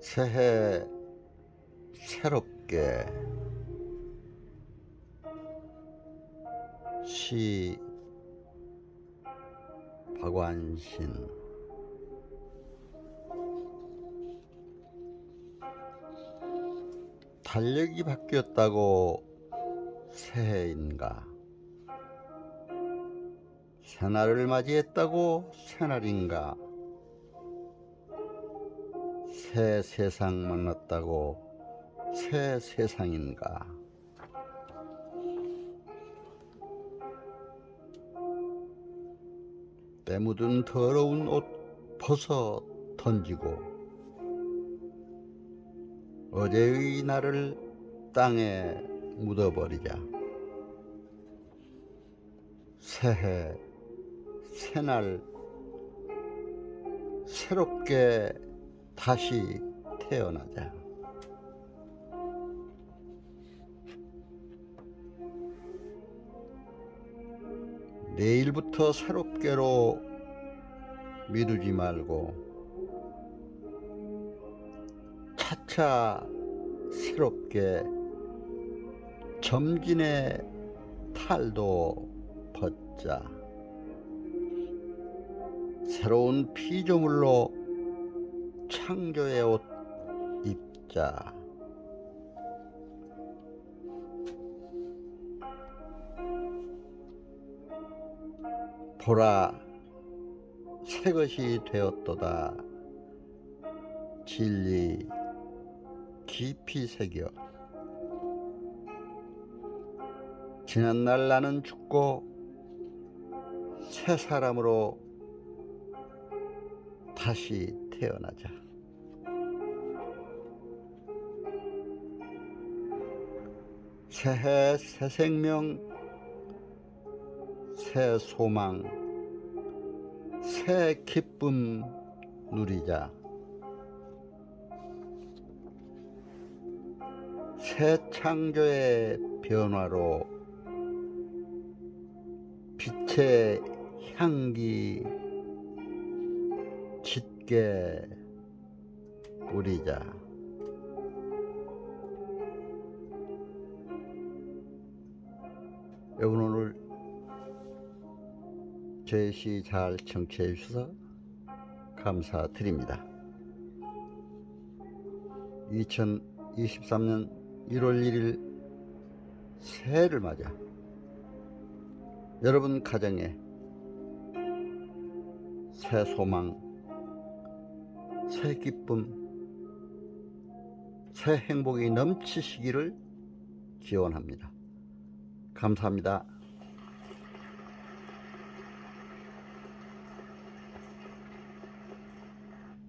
새해 새롭게 시 박완신 달력이 바뀌었다고 새해인가 새날을 맞이했다고 새날인가? 새 세상 만났다고 새 세상인가? 때 묻은 더러운 옷 벗어 던지고 어제의 날을 땅에 묻어버리자. 새해 새날 새롭게 다시 태어나자. 내일부터 새롭게로 미루지 말고 차차 새롭게 점진의 탈도 벗자. 새로운 피조물로 창조의 옷 입자. 보라 새 것이 되었도다. 진리 깊이 새겨. 지난날 나는 죽고 새 사람으로 다시 태어나자. 새해 새 생명, 새 소망, 새 기쁨 누리자. 새 창조의 변화로 빛의 향기 짙게 뿌리자. 여러분 오늘 제시 잘 청취해 주셔서 감사드립니다. 2023년 1월 1일 새해를 맞아 여러분 가정에 새 소망, 새 기쁨, 새 행복이 넘치시기를 기원합니다. 감사합니다.